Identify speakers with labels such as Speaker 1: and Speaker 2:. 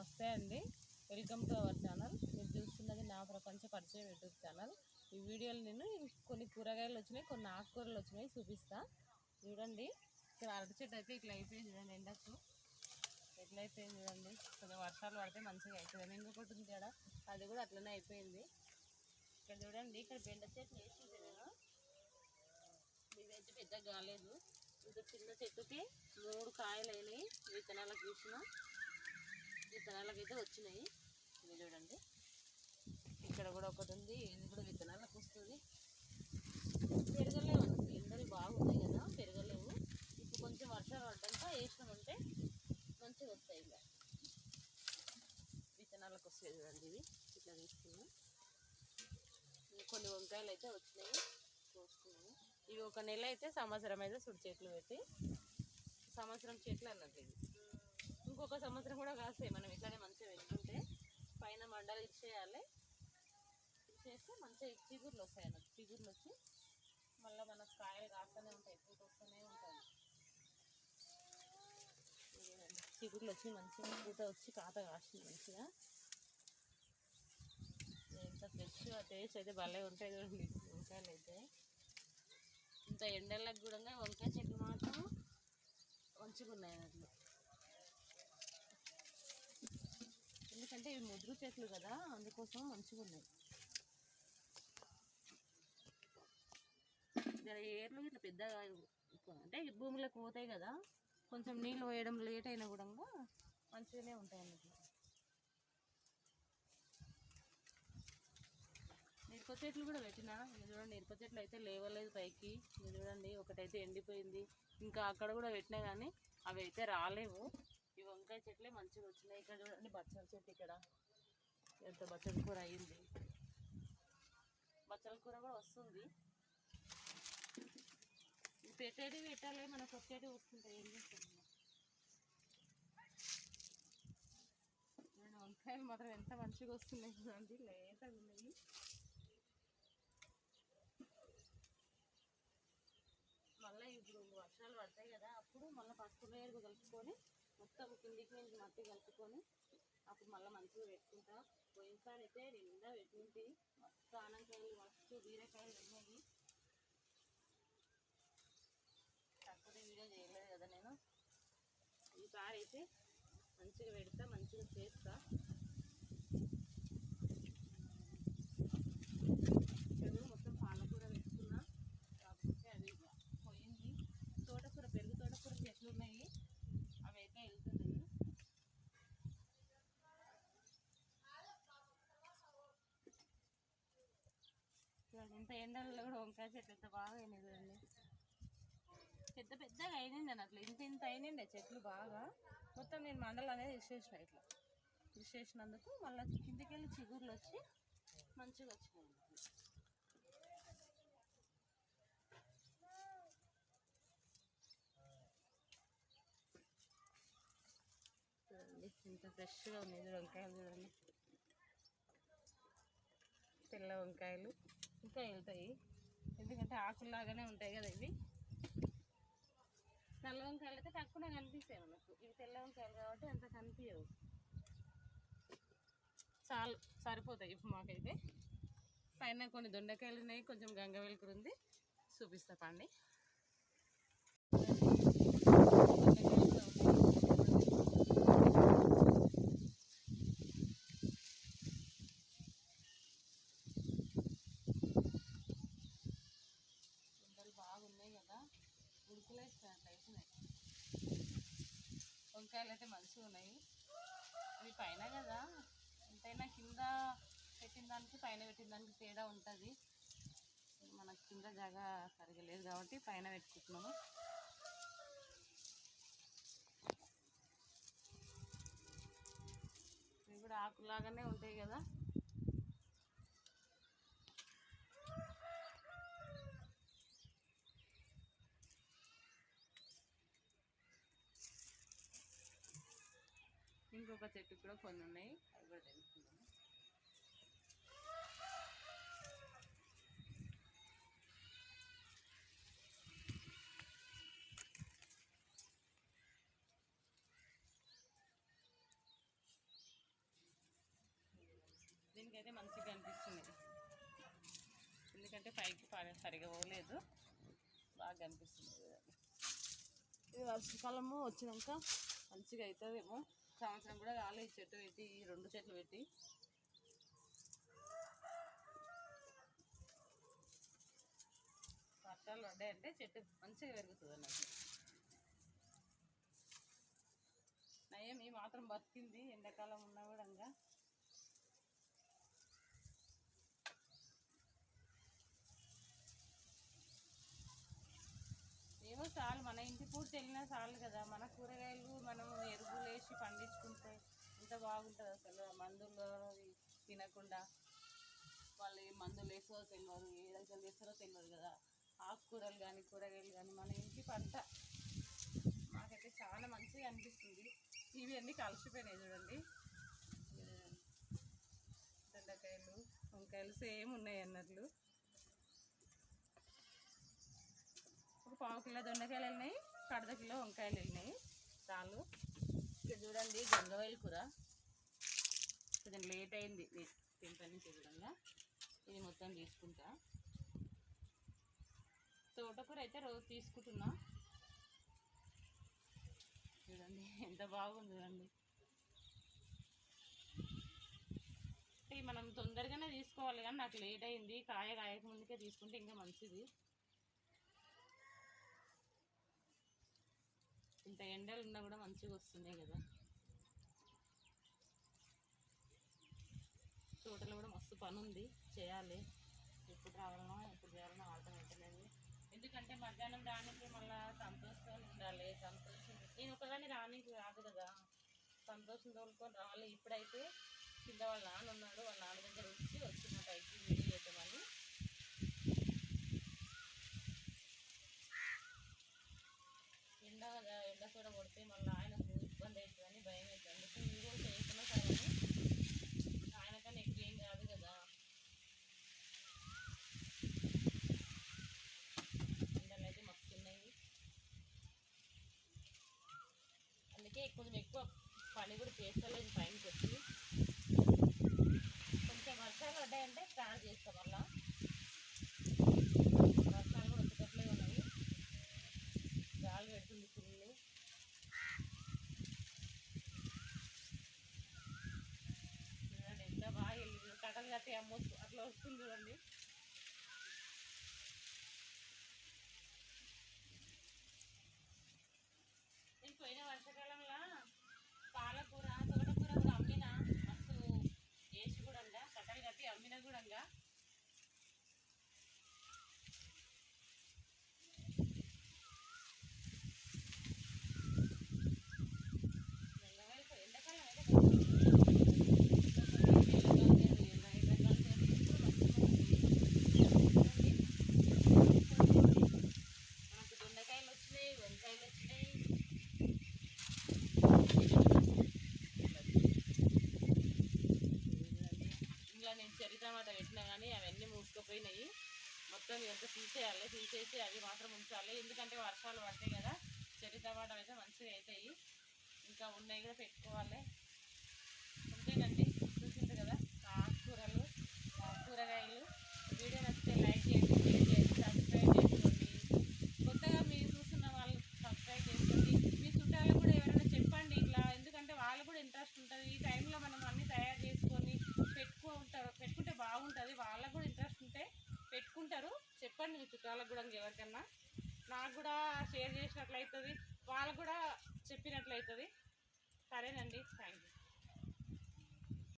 Speaker 1: నమస్తే అండి. Welcome to our channel. మీరు చూస్తున్నది నా ప్రపంచ పరిచయం యూట్యూబ్ ఛానల్. ఈ వీడియోలో నేను కొన్ని కూరగాయలు వచ్చినాయి కొన్ని ఆకుకూరలు వచ్చినాయి చూపిస్తా. చూడండి. ఇక్కడ అరటి చెట్టు అయితే ఇట్లా అయిపోయింది చూడండి ఎండకు. ఎట్లా అయిపోయింది చూడండి. కొంచెం వర్షాలు పడితే మంచిగా అవుతుంది ఇంకొకటి ఉంది ఇక్కడ అది కూడా అట్లనే అయిపోయింది. ఇక్కడ చూడండి ఇక్కడ బెండ చెట్లు వేసింది నేను. ఇదైతే పెద్దగా కాలేదు. ఇంకా చిన్న చెట్టుకి మూడు కాయలు అయినాయి. విత్తనాలకు చూసినా. విత్తనాలకు అయితే వచ్చినాయి. ఇవి చూడండి. ఇక్కడ కూడా ఒకటి ఉంది. ఇది కూడా విత్తనాలకు వస్తుంది పెరగలేవు ఎండలు బాగున్నాయి కదా పెరగలేవు. ఇప్పుడు కొంచెం వర్షాలు పడ్డాక వేసినామంటే మంచిగా వస్తాయి ఇలా విత్తనాలకు వస్తాయి చూడండి ఇవి. ఇట్లా తీసుకున్నాం. కొన్ని వంకాయలు అయితే వచ్చినాయి. కోసుకున్నాము. ఇవి ఒక నెల అయితే సంవత్సరం అయితే సుడి చెట్లు పెట్టి సంవత్సరం చెట్లు అన్నట్టు ఇది. ఇంకొక సంవత్సరం కూడా కాస్తాయి మనం ఇట్లానే మంచిగా పెట్టుకుంటే పైన మండలు ఇచ్చేయాలి. ఇచ్చేస్తే మంచిగా చిగుర్లు వస్తాయి అన్నట్టు చిగుర్లు వచ్చి మళ్ళీ మన కాయలు కాస్తూనే ఉంటాయి పూట వస్తూనే ఉంటాయి. చిగురులు చిగుర్లు వచ్చి మంచిగా పూట వచ్చి కాత కాస్తుంది మంచిగా. ఎంత ఫ్రెష్ టేస్ట్ అయితే భలే ఉంటాయి చూడండి. వంకాయలు అయితే. ఇంత ఎండలకు కూడా వంకాయ చెట్లు మాత్రం మంచిగా ఉన్నాయి అట్లా ఎందుకంటే ఇవి ముదురు చెట్లు కదా అందుకోసం మంచిగా ఉన్నాయి. ఏర్లు ఇట్లా పెద్దగా అంటే భూమిలోకి పోతాయి కదా కొంచెం నీళ్ళు పోయడం లేట్ అయినా కూడా మంచిగానే ఉంటాయి అన్నట్టు మిరప చెట్లు కూడా పెట్టినా ఇది చూడండి మిరప చెట్లు అయితే లేవలేదు పైకి ఇది చూడండి ఒకటైతే ఎండిపోయింది ఇంకా అక్కడ కూడా పెట్టినా కానీ అవి అయితే రాలేవు. వంకాయ చెట్లే మంచిగా వచ్చినాయి. ఇక్కడ చూడండి బచ్చల చెట్టు ఇక్కడ. ఎంత బచ్చల కూర అయింది. బచ్చల కూర కూడా వస్తుంది. పెట్టేది పెట్టాలి మనకు వచ్చేది వస్తుంటాయి ఏం చేస్తాం వంకాయలు మాత్రం ఎంత మంచిగా వస్తున్నాయి చూడండి. లేతగా ఉన్నాయి మళ్ళీ ఇప్పుడు వర్షాలు పడతాయి కదా అప్పుడు మళ్ళీ పసుపు వేరుగా కలుపుకొని మొత్తం కిందికి నుంచి మట్టి కలుపుకొని అప్పుడు మళ్ళీ మంచిగా పెట్టుకుంటా. పోయినసారి అయితే నిండా పెట్టింది మస్తు ఆనంకాయలు మస్తు బీరకాయలు పెట్టినాయి కాకపోతే వీడియో చేయలేదు కదా నేను. ఈసారి అయితే మంచిగా పెడతా మంచిగా చేస్తా ఇక్కడ మొత్తం పాలకూర పెట్టుకున్నా కాకపోతే అది పోయింది తోటకూర పెరుగు తోటకూర చెట్లు ఉన్నాయి అవి అయితే వెళ్తున్నాయి చూడండి ఇంత ఎండల్లో కూడా వంకాయ చెట్లు ఎంత బాగా అయినాయి చూడండి పెద్ద పెద్దగా అయినండి అట్లా ఇంత ఇంత అయినండి చెట్లు బాగా. మొత్తం నేను మండలం అనేది విశేషం ఇట్లా. విశేషినందుకు మళ్ళీ కిందికి వెళ్ళి చిగుర్లు వచ్చి మంచిగా వచ్చినాయి. చూడండి ఇంత ఫ్రెష్గా ఉన్నాయి. వంకాయలు చూడండి. తెల్ల వంకాయలు. ఇంకా వెళ్తాయి. ఎందుకంటే ఆకుల్లాగానే ఉంటాయి కదా ఇవి. నల్ల వంకాయలు అయితే తక్కువ కనిపిస్తాయి మనకు. ఇవి తెల్ల వంకాయలు కాబట్టి అంత కనిపించవు చాలు సరిపోతాయి ఇప్పుడు మాకైతే. పైన కొన్ని దొండకాయలు ఉన్నాయి కొంచెం గంగ వెలుకురు ఉంది. చూపిస్తా పండి ఎండలు బాగున్నాయి కదా ఉడుకులే అవుతున్నాయి వంకాయలు అయితే మంచిగా ఉన్నాయి. అవి పైన కదా? ఎంతైనా కింద పెట్టిన దానికి పైన పెట్టిన దానికి తేడా ఉంటుంది. మనకు కింద జాగా సరిగా లేదు కాబట్టి పైన పెట్టుకుంటున్నాము. ఇవి కూడా ఆకులాగానే ఉంటాయి కదా? ఇంకొక చెట్టు కూడా కొన్ని ఉన్నాయి. అవి కూడా తెలుసుకుందాము దీనికైతే మంచిగా కనిపిస్తుంది. ఎందుకంటే పైకి సరిగా పోలేదు. బాగా కనిపిస్తుంది. ఇది వర్షాకాలము వచ్చినాక మంచిగా అవుతుందేమో సంవత్సరం కూడా కాలే ఈ చెట్టు పెట్టి ఈ రెండు చెట్లు పెట్టి. వర్షాలు పడ్డాయంటే చెట్టు మంచిగా పెరుగుతుంది అన్నట్టు. నయం ఈ మాత్రం బతికింది ఎండాకాలం ఉన్నా కూడా ఇంకా. ఏమో చాలు మన ఇంటి పూర్తి వెళ్ళినా చాలు కదా మన కూరగాయలు మనం వేసి పండించుకుంటే ఎంత బాగుంటుంది అసలు. మందులు తినకుండా వాళ్ళు ఏ మందులు వేస్తారో తెలియదు ఏ రకాలు వేస్తారో తెలియదు కదా. ఆకుకూరలు కానీ కూరగాయలు కానీ మన ఇంటి పంట మాకైతే చాలా మంచిగా అనిపిస్తుంది. ఇవి అన్నీ కలిసిపోయినాయి చూడండి. దొండకాయలు వంకాయలు సేమ్ ఉన్నాయి అన్నట్లు. ఒక పావు కిలో దొండకాయలు వెళ్ళినాయి కడద కిలో వంకాయలు వెళ్ళినాయి. చాలు. ఇక్కడ చూడండి గంగవాయిల కూర. కొంచెం లేట్ అయింది తింపని చూడంగా ఇది మొత్తం తీసుకుంటా. తోటకూర అయితే రోజు తీసుకుంటున్నా. చూడండి ఎంత బాగుంది చూడండి మనం తొందరగానే తీసుకోవాలి కానీ నాకు లేట్ అయింది. కాయ కాయక ముందుకే తీసుకుంటే ఇంకా మంచిది. ఇంత ఎండలు ఉన్నా కూడా మంచిగా వస్తున్నాయి కదా. తోటలో కూడా మస్తు పని ఉంది. చేయాలి. ఎప్పుడు రావాలనో ఎప్పుడు చేయాలనో ఆడటం అవుతలేదు ఎందుకంటే మధ్యాహ్నం రానికి మళ్ళీ సంతోషంతో ఉండాలి. సంతోషం. నేను ఒకదాన్ని రానికి రాదు కదా. సంతోషం తోలుకొని రావాలి. ఇప్పుడైతే కింద వాళ్ళ నాన్న ఉన్నాడు. వాళ్ళ నాన్న దగ్గర వచ్చి వచ్చిన అయితే వీడియో చేద్దామని ఎండ కదా ఎండ చేస్తే మళ్ళీ ఆయనకు ఇబ్బంది అవుతుందని భయం అవుతుంది అందుకే వీడియో చేయకుండా సరే ఆయనకన్నా ఎక్కువ ఏం కాదు కదా. ఎండలు అయితే మస్తు ఉన్నాయి అందుకే కొంచెం ఎక్కువ పని కూడా చేస్తలేదు టైంకి వచ్చి కొంచెం వర్షాలు పడ్డాయంటే స్టార్ట్ చేస్తాం మళ్ళా వర్షాలు కూడా వచ్చేటట్లే ఉన్నాయి గాలి పెడుతుంది ఫుల్ చూడండి ఎంత బాగా వెళ్ళింది కట్టలు కట్టి అమ్మొచ్చు అట్లా చూడండి నేను పోయిన వర్షాకాలంలో పాలకూర తోటకూర కూడా అమ్మిన మస్తు వేసి కూడా కట్టలు కట్టి అమ్మిన కూడా ఎండాకాలం అయితే మనకు దొండకాయలు వచ్చినాయి వంకాయలు వచ్చినాయి ఇంట్లో నేను చెర్రీ టమాటా పెట్టినా కానీ అవన్నీ మూసుకుపోయినాయి మొత్తం ఎంత తీసేయాలి? తీసేసి అవి మాత్రం ఉంచాలి. ఎందుకంటే వర్షాలు పడతాయి కదా. చెర్రీ టమాటాలు అయితే మంచిగా అవుతాయి ఇంకా ఉన్నాయి కూడా పెట్టుకోవాలి. అంతేనండి. చూసింది కదా? ఆకుకూరలు కూరగాయలు వీడియో నచ్చితే లైక్ చేయండి షేర్ చేయండి సబ్స్క్రైబ్ చేసుకోండి. కొత్తగా మీరు చూస్తున్న వాళ్ళు సబ్స్క్రైబ్ చేసుకోండి. మీ చుట్టాలకు కూడా ఎవరైనా చెప్పండి ఇట్లా. ఎందుకంటే వాళ్ళు కూడా ఇంట్రెస్ట్ ఉంటుంది. ఈ టైంలో మనం అన్నీ తయారు చేసి పెట్టుకుంటారు పెట్టుకుంటే బాగుంటుంది వాళ్ళకు కూడా ఇంట్రెస్ట్ ఉంటే పెట్టుకుంటారు చెప్పండి మీ చుట్టాలకు కూడా ఎవరికన్నా. నాకు కూడా షేర్ చేసినట్లయితుంది. వాళ్ళకు కూడా చెప్పినట్లయితుంది. సరేనండి. Thank you